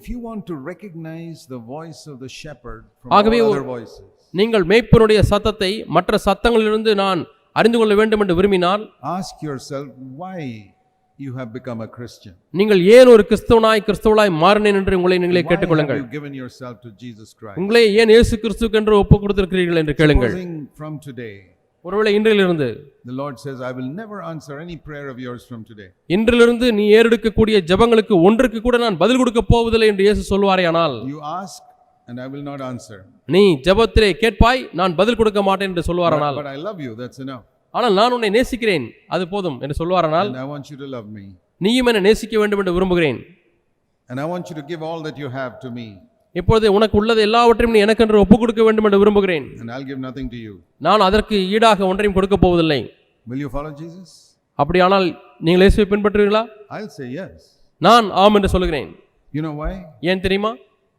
if you want to recognize the voice of the shepherd from ஆகவே all other voices, நீங்கள் மேய்ப்பனுடைய சத்தத்தை மற்ற சத்தங்களிலிருந்து நான் அறிந்து கொள்ள வேண்டும் என்று விரும்பினால் ask yourself why you have become a Christian. நீங்கள் ஏன் ஒரு கிறிஸ்தவனாய் கிறிஸ்தவனாய் மாறினேன் என்று உங்களை நீங்களே கேட்டுக்கொள்ளுங்கள் you given yourself to Jesus Christ? உங்களே ஏன் இயேசு கிறிஸ்துக்கு என்று ஒப்பு கொடுத்திருக்கிறீர்கள் என்று கேளுங்கள் from today, ஒருவேளை இன்றிலிருந்து the Lord says, I will never answer any prayer of yours from today. இன்றிலிருந்து நீ ஏறெடுக்கக்கூடிய ஜெபங்களுக்கு ஒன்றுக்கு கூட நான் பதில் கொடுக்க போவதில்லை என்று இயேசு சொல்வாரேயானால் You ask, and I will not answer. நீ ஜெபத்திலே கேட்பாய் நான் பதில் கொடுக்க மாட்டேன் என்று சொல்வாரானால் But I love you, that's enough. ஆனால் நான் உன்னை நேசிக்கிறேன் அது போதும் என்று சொல்வாரானால் And I want you to love me. நீயும் என்னை நேசிக்க வேண்டும் என்று விரும்புகிறேன் And I want you to give all that you have to me. இப்பொழுது உனக்கு உள்ளது எல்லாவற்றையும் நீ எனக்கென்று ஒப்புக் கொடுக்க வேண்டும் என்று விரும்புகிறேன் And I'll give nothing to you. நான் அதற்கு ஈடாக ஒன்றையும் கொடுக்க போவதில்லை Will you follow Jesus? அப்படியானால் நீங்கள் இயேசுவை பின்பற்றுவீர்களா I'll say yes. நான் ஆம் என்று சொல்கிறேன் You know why? ஏன் தெரியுமா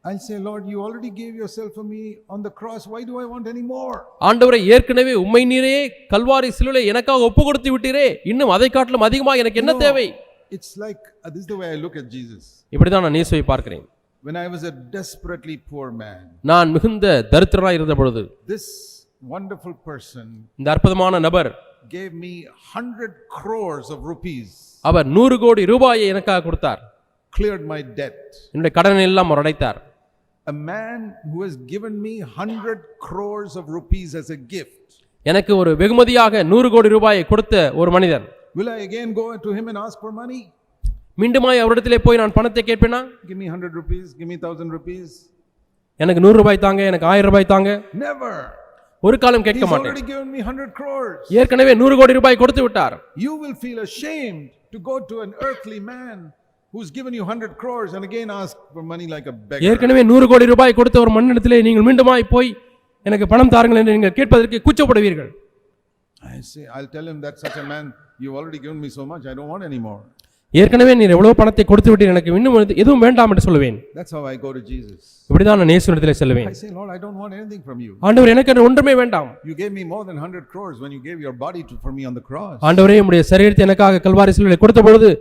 I'll say, Lord, you already gave yourself for me on the cross. Why do I want any more? ஆண்டவரை ஏற்கனவே உம்மை நீரே கல்வாரி சிலுவை எனக்காக ஒப்பு கொடுத்து விட்டீரே இன்னும் அதை காட்டிலும் அதிகமாக எனக்கு என்ன. தேவை It's like, uh, this is the way I look at Jesus. இப்படிதான் நான் இயேசுவை பார்க்கிறேன் When I was a desperately poor man, நான் மிகுந்த தரித்திரனாய் இருந்த பொழுது this wonderful person இந்த அற்புதமான நபர் gave me 100 crores of rupees, அவர் நூறு கோடி ரூபாயை எனக்காக கொடுத்தார் cleared my debt. என்னுடைய கடனை எல்லாம் அவர் அடைத்தார் A man who has given me 100 crores of rupees as a gift. எனக்கு ஒரு வெகுமதியாக நூறு கோடி ரூபாயை கொடுத்த ஒரு மனிதர் Will I again go to him and ask for money? மீண்டுமாய் அவரிடத்திலே போய் நான் பணத்தை கேட்பேனா Give me 100 rupees, give me 1000 rupees. எனக்கு நூறு ரூபாய் தாங்க எனக்கு ஆயிரம் ரூபாய் தாங்க Never. ஒரு காலம் கேட்க He's மாட்டேன் already given me 100 crores. ஏற்கனவே நூறு கோடி ரூபாய் கொடுத்து விட்டார் You will feel ashamed to go to an earthly man who's given you 100 crores and again ask for money like a beggar. ஏற்கனவே நூறு கோடி ரூபாய் கொடுத்த ஒரு மண்ணிடத்திலே நீங்கள் மீண்டுமாய் போய் எனக்கு பணம் தாருங்கள் என்று நீங்கள் கேட்பதற்கு கூச்சப்படுவீர்கள் I say, I'll tell him that such a man, you've already given me so much, I don't want any more. ஏற்கனவே நீர் எவ்வளவு பணத்தை கொடுத்து விட்டீர் எனக்கு இன்னும் எது- எதுவும் வேண்டாம் என்று சொல்லுவேன் That's how I go to Jesus. இப்படிதான் நான் இயேசுவிடத்திலே செல்லுவேன் I say, Lord, I don't want anything from you. ஆண்டவர் எனக்கு ஒன்றுமே வேண்டாம் You gave me more than 100 crores when you gave your body to, for me on the cross. ஆண்டவரே உம்முடைய சரீரத்தை எனக்காக கல்வாரி சிலுவையில் கொடுத்த பொழுது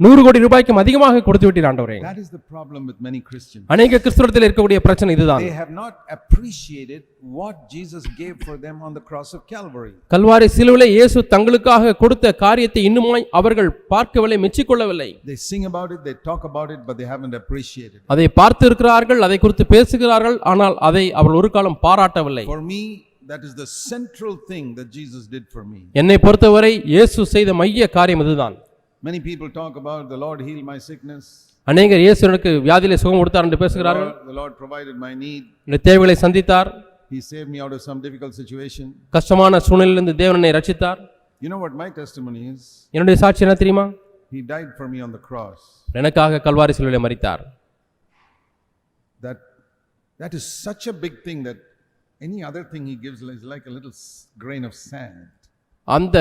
நூறு கோடி ரூபாய்க்கும் அதிகமாக கொடுத்து விட்டீர் ஆண்டவரே That is the problem with many Christians. அநேக கிறிஸ்துவத்தில் இருக்கக்கூடிய பிரச்சனை இதுதான் They have not appreciated what Jesus gave for them on the cross of Calvary. Kalvari சிலுவையில் இயேசு தங்களுக்காக கொடுத்த காரியத்தை இன்னுமாய் அவர்கள் பார்க்கவில்லை மெச்சிக்கொள்ளவில்லை They sing about it, they talk about it, but they haven't appreciated it. அதை பார்த்து இருக்கிறார்கள் அதை குறித்து பேசுகிறார்கள் ஆனால் அதை அவர்கள் ஒரு காலம் பாராட்டவில்லை For me, that is the central thing that Jesus did for me. என்னை பொறுத்தவரை இயேசு செய்த மைய காரியம் இதுதான் Many people talk about the Lord healed my sickness, அநேகர் இயேசு எனக்கு வியாதியிலே சுகம் கொடுத்தார் என்று பேசுகிறார்கள் the Lord provided my need, என்னுடைய தேவைகளை சந்தித்தார் He saved me out of some difficult situation. கஷ்டமான சூழ்நிலையிலிருந்து தேவனை ரட்சித்தார் You know what my testimony is? என்னுடைய சாட்சி என்ன தெரியுமா He died for me on the cross. எனக்காக கல்வாரி சிலுவையில் மரித்தார் That, that is such a big thing that any other thing He gives is like a little s- grain of sand. அந்த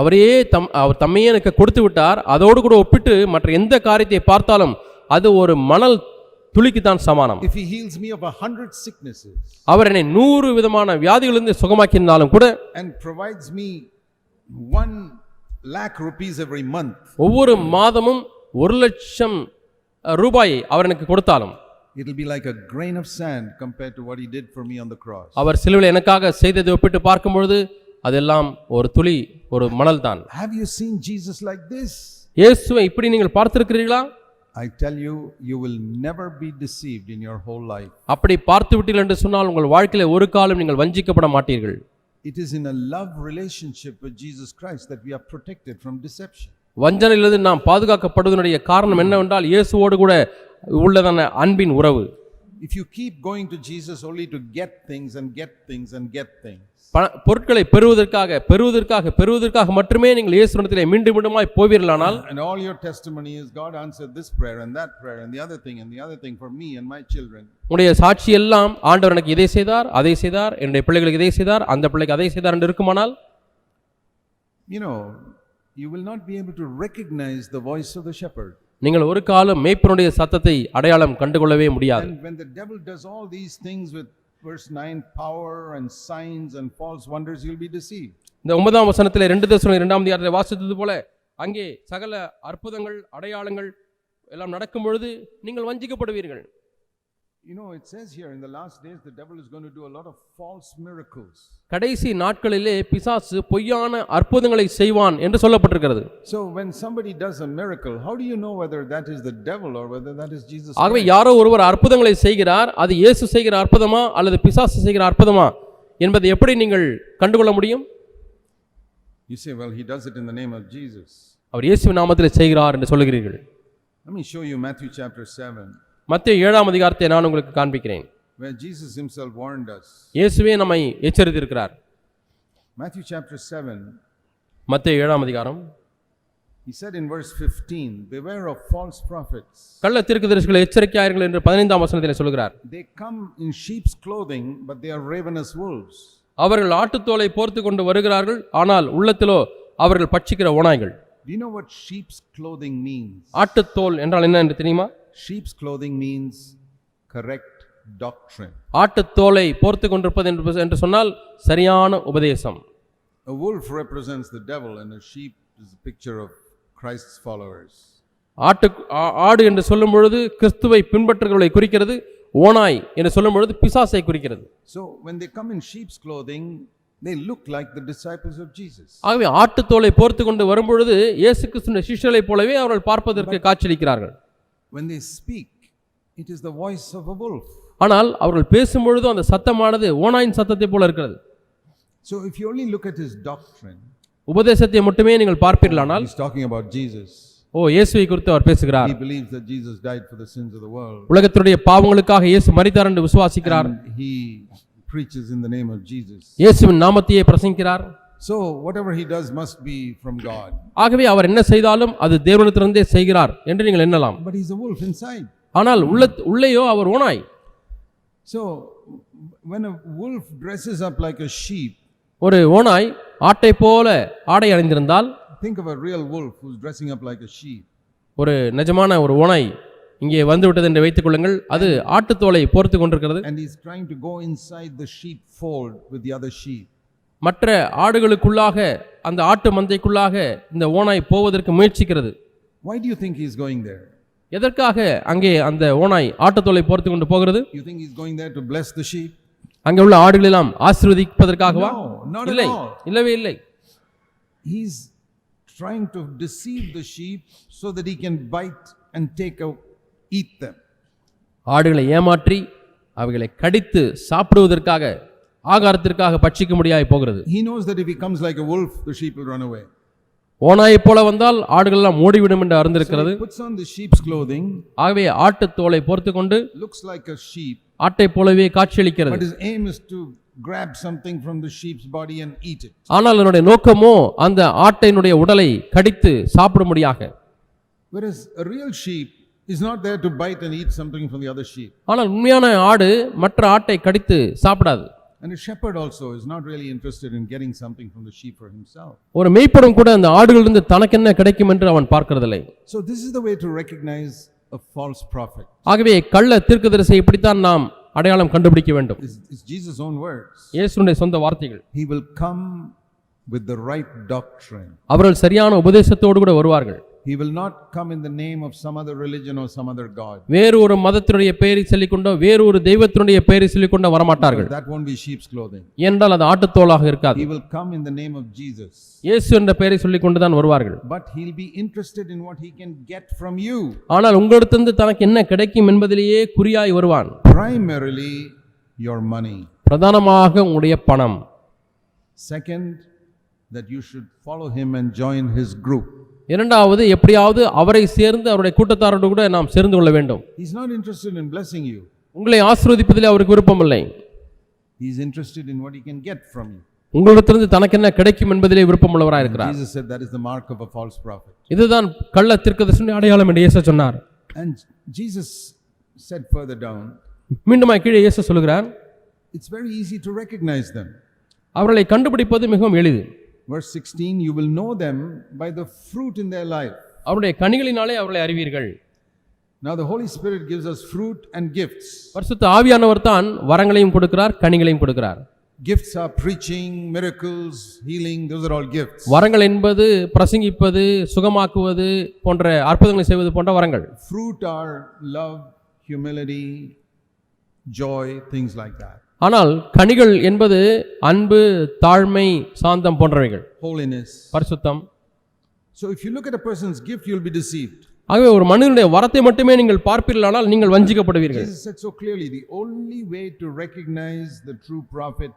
அவரையே தம் அவர் தம்மையே எனக்கு கொடுத்து விட்டார் அதோடு கூட ஒப்பிட்டு மற்ற எந்த காரியத்தை பார்த்தாலும் அது ஒரு மணல் துளிக்குத்தான் சமானம் If He heals me of a hundred sicknesses அவர் என்னை நூறு விதமான வியாதிகளிலிருந்து சுகமாக்கியிருந்தாலும் கூட and provides me one lakh rupees every month, ஒவ்வொரு மாதமும் ஒரு லட்சம் ரூபாயை அவர் எனக்கு கொடுத்தாலும் it'll be like a grain of sand compared to what He did for me on the cross. அவர் சிலுவையில் எனக்காக செய்ததை ஒப்பிட்டு பார்க்கும் பொழுது அதெல்லாம் ஒரு துளி ஒரு மணல் தான் Have you seen Jesus like this? இயேசுவை இப்படி நீங்கள் பார்த்திருக்கிறீர்களா I tell you, you will never be deceived in your whole life. அப்படி பார்த்து விட்டீர்கள் என்று சொன்னால் உங்கள் வாழ்க்கையில ஒரு காலம் நீங்கள் வஞ்சிக்கப்பட மாட்டீர்கள் It is in a love relationship with Jesus Christ that we are protected from deception. வஞ்சனையிலிருந்து நாம் பாதுகாக்கப்படுவதனுடைய காரணம் என்னவென்றால் இயேசுவோடு கூட உள்ளதான அன்பின் உறவு If you keep going to Jesus only to get things and get things and get things, பண பொருட்களை பெறுவதற்காக பெறுவதற்காக பெறுவதற்காக மட்டுமே நீங்கள் இயேசுடத்திலே மீண்டும் மீண்டுமாய் போவீர்களானால் and all your testimony is God answered this prayer and that prayer and the other thing and the other thing for me and my children, உடைய சாட்சி எல்லாம் ஆண்டவர் எனக்கு இதை செய்தார் அதை செய்தார் என்னுடைய பிள்ளைகளுக்கு இதை செய்தார் அந்த பிள்ளைக்கு அதை செய்தார் என்று இருக்குமானால் you know, you will not be able to recognize the voice of the shepherd. நீங்கள் ஒரு காலம் மேய்ப்பனுடைய சத்தத்தை அடையாளம் கண்டுகொள்ளவே முடியாது when the devil does all these things with verse 9 power and signs and false wonders, you'll be deceived. இந்த ஒன்பதாம் வசனத்தில் ரெண்டு தசனம் இரண்டாம் அதிகாரத்தை வாசித்தது போல அங்கே சகல அற்புதங்கள் அடையாளங்கள் எல்லாம் நடக்கும் பொழுது நீங்கள் வஞ்சிக்கப்படுவீர்கள் You know, it says here in the last days the devil is going to do a lot of false miracles. கடைசி நாட்களிலே பிசாசு பொய்யான அற்புதங்களை செய்வான் என்று சொல்லப்பட்டிருக்கிறது So when somebody does a miracle, how do you know whether that is the devil or whether that is Jesus? ஆகவே யாரோ ஒருவர் அற்புதங்களை செய்கிறார் அது இயேசு செய்கிற அற்புதமா அல்லது பிசாசு செய்கிற அற்புதமா என்பதை எப்படி நீங்கள் கண்டுகொள்ள முடியும் You say, well, he does it in the name of Jesus. அவர் இயேசுவின் நாமத்தில் செய்கிறார் என்று சொல்லுகிறீர்கள் Let me show you Matthew chapter 7, மத்திய ஏழாம் அதிகாரத்தை நான் உங்களுக்கு காண்பிக்கிறேன் where Jesus himself warned us. இயேசுவே நம்மை எச்சரித்திருக்கிறார் Matthew chapter 7, மத்திய ஏழாம் அதிகாரம் he said in verse 15, Beware of false prophets. கள்ள தீர்க்கதரிசிகளை எச்சரிக்கையாயிருங்கள் என்று பதினைந்தாம் வசனத்தில் சொல்கிறார் They come in sheep's clothing, but they are ravenous wolves. அவர்கள் ஆட்டுத்தோலை போர்த்து கொண்டு வருகிறார்கள் ஆனால் உள்ளத்திலோ அவர்கள் பட்சிக்கிற ஓநாய்கள் Do you know what sheep's clothing means? ஆட்டுத்தோல் என்றால் என்ன என்று தெரியுமா Sheep's clothing means correct doctrine. ஆட்டுத்தோலை போர்த்து கொண்டிருப்பது என்று என்று சொன்னால் சரியான உபதேசம் A wolf represents the devil, and a sheep is a picture of Christ's followers. ஆட்டு ஆடு என்று சொல்லும் பொழுது கிறிஸ்துவை பின்பற்றுகிறவர்களை குறிக்கிறது ஓனாய் என்று சொல்லும் பொழுது பிசாசை குறிக்கிறது So when they come in sheep's clothing, they look like the disciples of Jesus. ஆகவே ஆட்டுத்தோலை போர்த்து கொண்டு வரும்பொழுது இயேசு கிறிஸ்துவின் சிஷ்யர்களைப் போலவே அவர்கள் பார்ப்பதற்கு காட்சியளிக்கிறார்கள் When they speak, it is the voice of a wolf. ஆனால் அவர்கள் பேசும்பொழுது அந்த சத்தமானது ஓனாயின் சத்தத்தைப் போல இருக்கிறது So if you only look at his doctrine, உபதேசத்தை மட்டுமே நீங்கள் பார்ப்பீர்களானால் he's talking about Jesus. ஓ இயேசுவை குறித்து அவர் பேசுகிறார் He believes that Jesus died for the sins of the world. உலகத்தினுடைய பாவங்களுக்காக இயேசு மரித்தார் என்று விசுவாசிக்கிறார் he preaches in the name of Jesus. இயேசுவின் நாமத்தையே பிரசங்கிக்கிறார் So whatever he does must be from God. ஆகவே அவர் என்ன செய்தாலும் அது தேவனிடத்திலிருந்தே செய்கிறார் என்று நீங்கள் எண்ணலாம் But he's a wolf inside. ஆனால் உள்ள உள்ளேயோ அவர் ஓனாய் So when a wolf dresses up like a sheep, ஒரு ஓனாய் ஆட்டை போல ஆடை அணிந்திருந்தால் think of a real wolf who's dressing up like a sheep. ஒரு நிஜமான ஒரு ஓனாய் இங்கே வந்து விட்டது என்று வைத்துக் கொள்ளுங்கள் அது ஆட்டுத்தோலை போர்த்து கொண்டிருக்கிறது And he's trying to go inside the sheepfold with the other sheep. மற்ற ஆடுகளுக்குள்ளாக அந்த ஆட்டு மந்தைக்குள்ளாக இந்த ஓனாய் போவதற்கு முயற்சிக்கிறது Why do you think he's going there? எதற்காக அங்கே அந்த ஓனாய் ஆட்டுத்தோலை போர்த்து கொண்டு போகிறது You think he's going there to bless the sheep? அங்கே உள்ள ஆடுகளெல்லாம் ஆசீர்வதிப்பதற்காகவா No, not at இல்லை all. இல்லவே இல்லை He's trying to deceive the sheep so that he can bite and take a eat them. ஆடுகளை ஏமாற்றி அவைகளை கடித்து சாப்பிடுவதற்காக ஆகாரத்திற்காக பட்சிக்க முடியாய் போகிறது He knows that if he comes like a wolf, the sheep will run away. ஓநாயைப் போல வந்தால் ஆடுகள் எல்லாம் ஓடிவிடும் என்று அறிந்திருக்கிறது puts on the sheep's clothing, ஆகவே ஆட்டுத் தோலை பொறுத்து கொண்டு looks like a sheep, ஆட்டைப் போலவே காட்சியளிக்கிறது but his aim is to grab something from the sheep's body and eat it. ஆனால் அதனுடைய நோக்கமோ அந்த ஆட்டையினுடைய உடலை கடித்து சாப்பிடும்படியாக Whereas a real sheep is not there to bite and eat something from the other sheep. ஆனால் உண்மையான ஆடு மற்ற ஆட்டை கடித்து சாப்பிடாது And a shepherd also is not really interested in getting something from the sheep for himself. ஒரு மெய்ப்படும் கூட அந்த ஆடுகளிலிருந்து தனக்கு என்ன கிடைக்கும் என்று அவன் பார்க்கிறதில்லை So, this is the way to recognize a false prophet. ஆகவே கள்ள தீர்க்கதரிசியை இப்படித்தான் நாம் அடையாளம் கண்டுபிடிக்க வேண்டும் It's, it's Jesus' own words. இயேசுனுடைய சொந்த வார்த்தைகள் He will come with the right doctrine. அவர்கள் சரியான உபதேசத்தோடு கூட வருவார்கள் He will not come in the name of some other religion or some other God. வேறு ஒரு மதத்தினுடைய பெயரை சொல்லிக்கொண்டோ வேறு ஒரு தெய்வத்தினுடைய பெயரை சொல்லிக்கொண்டோ வரமாட்டார்கள் That won't be sheep's clothing. என்றால் அது ஆட்டுத்தோலாக இருக்காது He will come in the name of Jesus. இயேசு என்ற பெயரை சொல்லிக்கொண்டு தான் வருவார்கள் But he'll be interested in what he can get from you. ஆனால் உங்களிடத்திலிருந்து தனக்கு என்ன கிடைக்கும் என்பதிலேயே குறியாய் வருவான் Primarily, your money. பிரதானமாக உங்களுடைய பணம் Second, that you should follow him and join his group. இரண்டாவது எப்படியாவது அவரை சேர்ந்து அவருடைய கூட்டத்தாரோடு கூட நாம் சேர்ந்து கொள்ள வேண்டும் He's not interested in blessing you. உங்களை ஆசீர்வதிப்பதில் அவருக்கு விருப்பமில்லை He's interested in what he can get from you. உங்களிடத்திலிருந்து தனக்கு என்ன கிடைக்கும் என்பதிலே விருப்பமுள்ளவராக இருக்கிறார் Jesus said that is the mark of a false prophet. இதுதான் கள்ள தீர்க்கதரிசனுடைய அடையாளம் என்று இயேசு சொன்னார் And Jesus said further down, மீண்டுமாய் கீழே இயேசு சொல்கிறார் it's very easy to recognize them. அவர்களை கண்டுபிடிப்பது மிகவும் எளிது Verse 16, you will know them by the fruit in their life. அவருடைய கனிகளினாலே அவர்களை அறிவீர்கள் Now, the Holy Spirit gives us fruit and gifts. பரிசுத்த ஆவியானவர் தான் வரங்களையும் கொடுக்கிறார் கனிகளையும் கொடுக்கிறார் Gifts are preaching, miracles, healing, those are all gifts. வரங்கள் என்பது பிரசங்கிப்பது சுகமாக்குவது போன்ற அற்புதங்களை செய்வது போன்ற வரங்கள் Fruit are love, humility, joy, things like that. ஆனால் கனிகள் என்பது அன்பு தாழ்மை சாந்தம் போன்றவைகள் Holiness. பரிசுத்தம் So if you look at a person's gift, you'll be deceived. ஆகவே ஒரு மனிதனுடைய வரத்தை மட்டுமே நீங்கள் பார்ப்பீர்களானால் நீங்கள் வஞ்சிக்கப்படுவீர்கள் Jesus said so clearly the only way to recognize the true prophet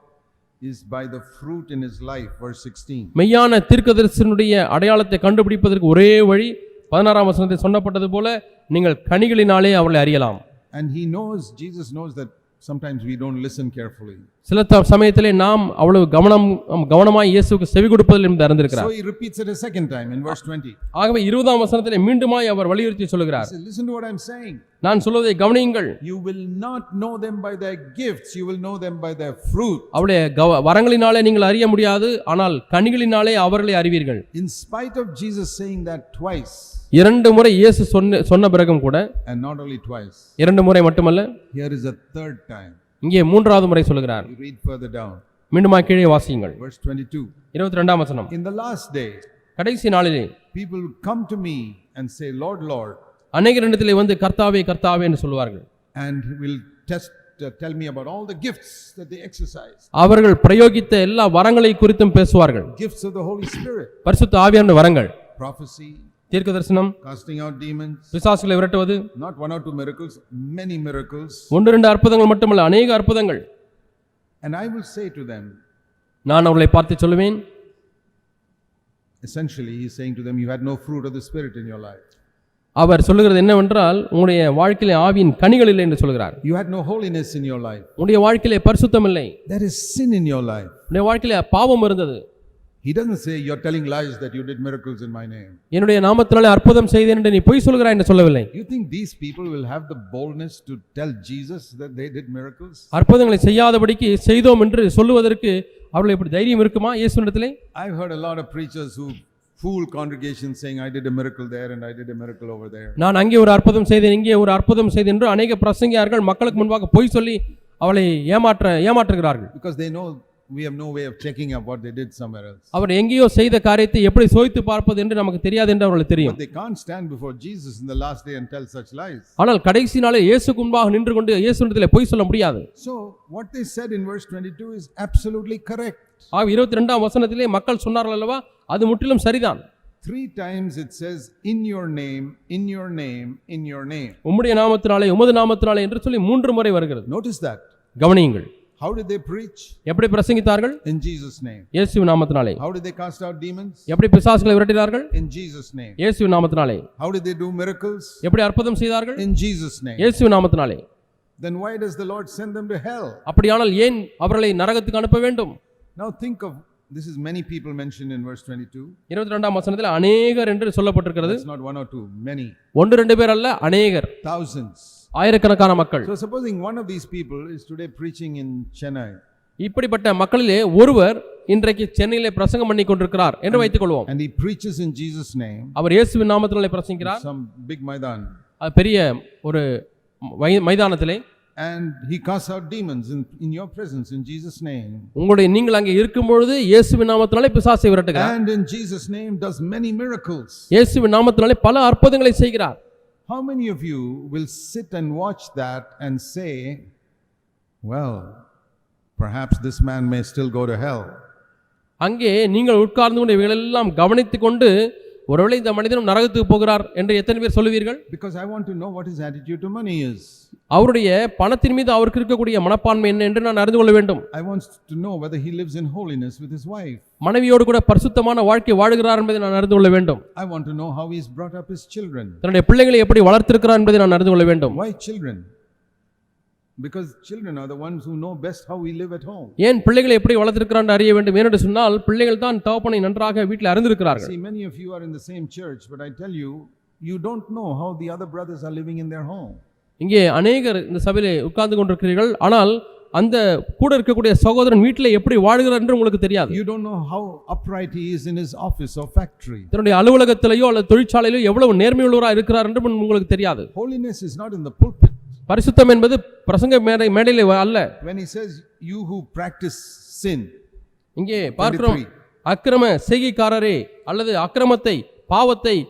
is by the fruit in his life. Verse 16. மெய்யான தீர்க்கதரிசனுடைய அடையாளத்தை கண்டுபிடிப்பதற்கு ஒரே வழி பதினாறாம் வசனத்தில் சொன்னப்பட்டது போல நீங்கள் கனிகளினாலே அவர்களை அறியலாம் And he knows, Jesus knows that sometimes we don't listen carefully. சில சமயத்திலே நாம் அவ்வளவு கவனம் கவனமாய் இயேசுவுக்கு செவி கொடுப்பதில் இருந்து அறிந்திருக்கிறார் So he repeats it a second time in verse 20. ஆகவே இருபதாம் வசனத்திலே மீண்டுமாய் அவர் வலியுறுத்தி said, Listen to what I'm saying. நான் சொல்வதை கவனியுங்கள் You will not know them by their gifts, you will know them by their fruit. அவருடைய கவ வரங்களினாலே நீங்கள் அறிய முடியாது ஆனால் கனிகளினாலே அவர்களை அறிவீர்கள் In spite of Jesus saying that twice, இரண்டு முறை இயேசு சொன்ன சொன்ன பிறகும் கூட and not only twice, இரண்டு முறை மட்டுமல்ல here is a third time. இங்கே மூன்றாவது முறை சொல்லுகிறார் You read further down, மீண்டுமா கீழே வாசியுங்கள் verse 22. இருபத்தி ரெண்டாம் வசனம் In the last day, கடைசி நாளிலே people will come to me and say, Lord, Lord, அநேக இடத்திலே வந்து கர்த்தாவே கர்த்தாவே என்று சொல்வார்கள் and will test, uh, tell me about all the gifts that they exercise, அவர்கள் பிரயோகித்த எல்லா வரங்களை குறித்தும் பேசுவார்கள் gifts of the Holy Spirit, பரிசுத்த ஆவியான வரங்கள் prophecy, தீர்க்க தரிசனம் casting out demons, பிசாசுகளை விரட்டுவது not one or two miracles, many miracles. ஒன்று ரெண்டு அற்புதங்கள் மட்டுமல்ல அநேக அற்புதங்கள் And I will say to them, நான் அவர்களை பார்த்து சொல்லுவேன் essentially, he's saying to them, You had no fruit of the Spirit in your life. அவர் சொல்லுகிறது என்னவென்றால் உங்களுடைய வாழ்க்கையிலே ஆவியின் கனிகள் இல்லை என்று சொல்கிறார் You had no holiness in your life. உங்களுடைய வாழ்க்கையிலே பரிசுத்தம் இல்லை There is sin in your life. உங்களுடைய வாழ்க்கையிலே பாவம் இருந்தது He doesn't say, You're telling lies that you did miracles in my name. என்னுடைய நாமத்தினாலே அற்புதம் செய்தேன் என்று நீ பொய் சொல்கிறாய் என்று சொல்லவில்லை You think these people will have the boldness to tell Jesus that they did miracles? அற்புதங்களை செய்யாதபடிக்கு செய்தோம் என்று சொல்லுவதற்கு அவர்கள் இப்படி தைரியம் இருக்குமா இயேசுனிடத்திலே I've heard a lot of preachers who fool congregations saying, I did a miracle there and I did a miracle over there. நான் அங்கே ஒரு அற்புதம் செய்தேன் இங்கே ஒரு அற்புதம் செய்தேன் என்று அநேக பிரசங்கியார்கள் மக்களுக்கு முன்பாக பொய் சொல்லி அவளை ஏமாற்ற ஏமாற்றுகிறார்கள் Because they know we have no way of checking up what they did somewhere else. அவர் எங்கேயோ செய்த காரியத்தை எப்படி சோதித்து பார்ப்பது என்று நமக்கு தெரியாது என்று அவர்களுக்கு தெரியும் But they can't stand before Jesus in the last day and tell such lies. ஆனால் கடைசி நாளே இயேசுக்கு முன்பாக நின்று கொண்டு இயேசுனிடத்திலே பொய் சொல்ல முடியாது So, what they said in verse 22 is absolutely correct. ஆக இருபத்தி ரெண்டாம் வசனத்திலே மக்கள் சொன்னார்கள் அல்லவா அது முற்றிலும் சரிதான் Three times it says, in your name, in your name, in your name. உம்முடைய நாமத்தினாலே உமது நாமத்தினாலே என்று சொல்லி மூன்று முறை வருகிறது Notice that. கவனியுங்கள் How did they preach? எப்படி பிரசங்கித்தார்கள் In Jesus' name. இயேசு நாமத்தினாலே How did they cast out demons? எப்படி பிசாசுகளை விரட்டினார்கள் In Jesus' name. இயேசு நாமத்தினாலே How did they do miracles? எப்படி அற்புதம் செய்தார்கள் In Jesus' name. இயேசு நாமத்தினாலே Then why does the Lord send them to hell? அப்படியானால் ஏன் அவர்களை நரகத்துக்கு அனுப்ப வேண்டும் Now think of this is many people mentioned in verse 22. இருபத்தி ரெண்டாம் வசனத்தில் அநேகர் என்று சொல்லப்பட்டிருக்கிறது. It's not one or two, many. ஒன்று ரெண்டு பேர் அல்ல அநேகர். Thousands. ஆயிரக்கணக்கான மக்கள். So supposing one of these people is today preaching in Chennai. இப்படிப்பட்ட மக்களிலே ஒருவர் இன்றைக்கு சென்னையிலே பிரசங்கம் பண்ணி கொண்டிருக்கிறார் என்று வைத்துக் கொள்வோம். and he preaches in Jesus' name, அவர் இயேசுவின் நாமத்தினாலே பிரசங்கிக்கிறார். Some big Maidan, அது பெரிய ஒரு மைதானத்திலே. And he casts out demons in, in your presence in Jesus' name. உங்களுடைய நீங்கள் அங்கே இருக்கும் பொழுது இயேசுவின் நாமத்தினாலே பிசாசை விரட்டுகிறார் And in Jesus' name does many miracles. இயேசுவின் நாமத்தினாலே பல அற்புதங்களை செய்கிறார் How many of you will sit and watch that and say, well, perhaps this man may still go to hell? அங்கே நீங்கள் உட்கார்ந்து கொண்டு இவைகளெல்லாம் கவனித்துக் கொண்டு ஒருவேளை இந்த மனிதனும் நரகத்துக்கு போகிறார் என்று எத்தனை பேர் சொல்லுவீர்கள் Because I want to know what his attitude to money is. அவருடைய பணத்தின் மீது அவருக்கு இருக்கக்கூடிய மனப்பான்மை என்ன என்று நான் அறிந்து கொள்ள வேண்டும் I want to know whether he lives in holiness with his wife. மனைவியோடு கூட பரிசுத்தமான வாழ்க்கை வாழுகிறார் என்பதை நான் அறிந்து கொள்ள வேண்டும் I want to know how he's brought up his children. தன்னுடைய பிள்ளைகளை எப்படி வளர்த்திருக்கிறார் என்பதை நான் அறிந்து கொள்ள வேண்டும் Why children? Because children are the ones who know best how we live at home. ஏன் பிள்ளைகளை எப்படி வளர்த்திருக்கிறார் என்று அறிய வேண்டும் ஏனென்று சொன்னால் பிள்ளைகள் தான் தகப்பனை நன்றாக வீட்டில் அறிந்திருக்கிறார்கள் See, many of you are in the same church, but I tell you, you don't know how the other brothers are living in their home. இங்கே அநேகர் இந்த சபையிலே உட்கார்ந்து கொண்டிருக்கிறீர்கள் ஆனால் அந்த கூட இருக்கக்கூடிய சகோதரன் வீட்டில் எப்படி வாழ்கிறார் என்று உங்களுக்கு தெரியாது You don't know how upright he is in his office or factory. தன்னுடைய அலுவலகத்திலேயோ அல்லது தொழிற்சாலையிலோ எவ்வளவு நேர்மையுள்ளவராக இருக்கிறார் என்று உங்களுக்கு தெரியாது Holiness is not in the pulpit. பரிசுத்தம் என்பது பிரசங்க மேடை மேடையிலே அல்ல When he says, You who practice sin, இங்கே பார்க்கிறோம் அக்கிரம செய்கைக்காரரே அல்லது அக்கிரமத்தை பாவத்தை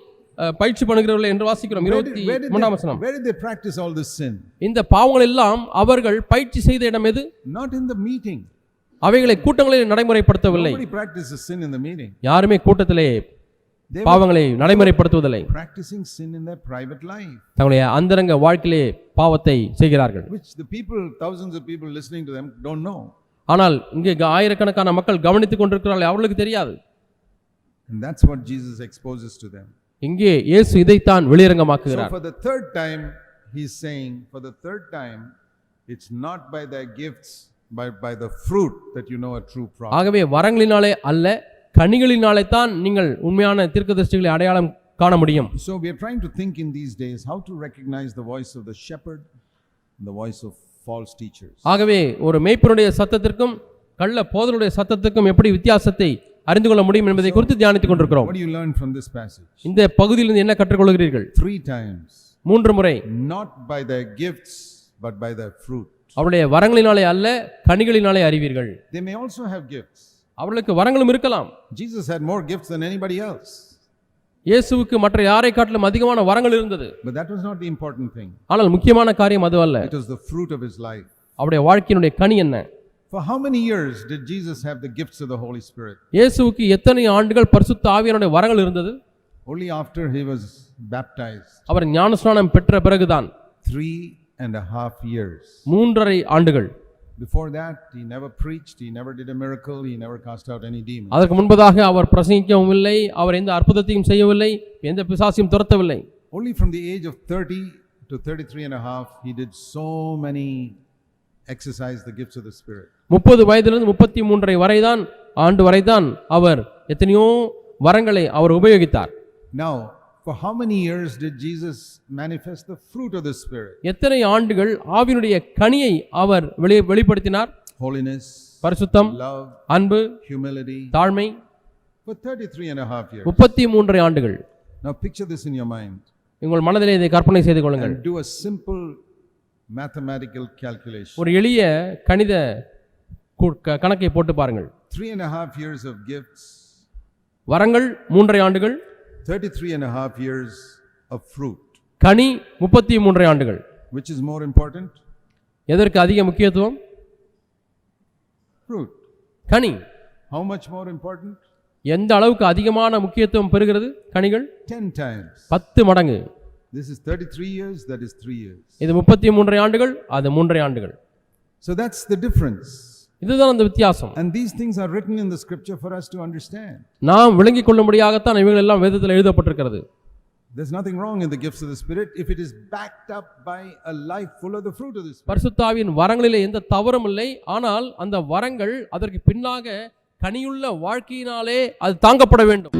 பயிற்சி பண்ணுகிறவர்கள் என்று வாசிக்கிறோம் இருபத்தி they, வசனம் where did they practice all this sin? இந்த பாவங்கள் எல்லாம் அவர்கள் பயிற்சி செய்த இடம் எது Not in the meeting. அவைகளை கூட்டங்களில் நடைமுறைப்படுத்தவில்லை. யாருமே கூட்டத்திலே பாவங்களை நடைமுறைப்படுத்துவதில்லை practicing sin in their private life, தங்களுடைய அந்தரங்க வாழ்க்கையிலே பாவத்தை செய்கிறார்கள் which the people, thousands of people listening to them, don't know. ஆனால் இங்கே ஆயிரக்கணக்கான மக்கள் கவனித்துக் கொண்டிருக்கிறார்கள் அவர்களுக்கு தெரியாது And that's what Jesus exposes to them. இங்கே இயேசு இதைத்தான் So வெளியரங்கமாக்குகிறார் for the third time, he's saying, for the third time, it's not by their gifts, but by the fruit that you know a true prophet. ஆகவே வரங்களினாலே அல்ல கனிகளினாலே தான் நீங்கள் உண்மையான தீர்க்கதரிசிகளை அடையாளம் காண முடியும் So we are trying to think in these days how to recognize the voice of the shepherd and the voice of false teachers. ஆகவே ஒரு மேய்ப்பனுடைய சத்தத்திற்கும் கள்ள போதனுடைய சத்தத்திற்கும் எப்படி வித்தியாசத்தை அறிந்து கொள்ள முடியும் என்பதை குறித்து தியானித்துக் கொண்டிருக்கிறோம் What do you learn from this passage? இந்த பகுதியிலிருந்து என்ன கற்றுக்கொள்கிறீர்கள் Three times. மூன்று முறை Not by their gifts, but by their fruit. அவருடைய வரங்களினாலே அல்ல கனிகளினாலே அறிவீர்கள் They may also have gifts. அவர்களுக்கு வரங்களும் இருக்கலாம் Jesus had more gifts than anybody else. இயேசுவுக்கு மற்ற யாரை காட்டிலும் அதிகமான வரங்கள் இருந்தது But that was not the important thing. ஆனால் முக்கியமான காரியம் அது அல்ல It was the fruit of his life. அவருடைய வாழ்க்கையினுடைய கனி என்ன For how many years did Jesus have the gifts of the Holy Spirit? இயேசுவுக்கு எத்தனை ஆண்டுகள் பரிசுத்த ஆவியானுடைய வரங்கள் இருந்தது Only after he was baptized. அவர் ஞானஸ்நானம் பெற்ற பிறகுதான் Three and a half years. மூன்றரை ஆண்டுகள் Before that, he never preached, he never did a miracle, he never cast out any demon. அதற்கு முன்பதாக அவர் பிரசங்கிக்கவும் இல்லை அவர் எந்த அற்புதத்தையும் செய்யவில்லை எந்த பிசாசையும் துரத்தவில்லை Only from the age of 30 to 33 and a half, he did so many exercise the gifts of the Spirit. முப்பது வயதிலிருந்து முப்பத்தி மூன்றரை வரைதான் ஆண்டு வரைதான் அவர் எத்தனையோ வரங்களை அவர் உபயோகித்தார் Now, for how many years did Jesus manifest the fruit of the Spirit? எத்தனை ஆண்டுகள் ஆவினுடைய கனியை அவர் வெளி வெளிப்படுத்தினார் Holiness, பரிசுத்தம் love, அன்பு humility. தாழ்மை For 33 and a half years. முப்பத்தி மூன்றரை ஆண்டுகள் Now, picture this in your mind உங்கள் மனதிலே இதை கற்பனை செய்து கொள்ளுங்கள் and do a simple mathematical calculation. ஒரு எளிய கணித கு- க- கணக்கை போட்டு பாருங்கள் Three and a half years of gifts, வரங்கள் மூன்றரை ஆண்டுகள் 33 and a half years of fruit. கனி முப்பத்தி மூன்றரை ஆண்டுகள் Which is more important? எதற்கு அதிக முக்கியத்துவம் Fruit. Ghani How much more important? எந்த அளவுக்கு அதிகமான முக்கியத்துவம் பெறுகிறது கனிகள் 10 times. பத்து மடங்கு This is 33 years, that is 3 years. இது முப்பத்தி மூன்றரை ஆண்டுகள் அது மூன்றரை ஆண்டுகள் So that's the difference. இதுதான் அந்த வித்தியாசம் And these things are written in the scripture for us to understand. நாம் விளங்கிக் கொள்ளும்படியாகத்தான் இவைகள் எல்லாம் வேதத்தில் எழுதப்பட்டிருக்கிறது There's nothing wrong in the gifts of the Spirit if it is backed up by a life full of the fruit of the Spirit. பரிசுத்தாவின் வரங்களிலே எந்த தவறும் இல்லை ஆனால் அந்த வரங்கள் அதற்கு பின்னாக கனியுள்ள வாழ்க்கையினாலே அது தாங்கப்பட வேண்டும்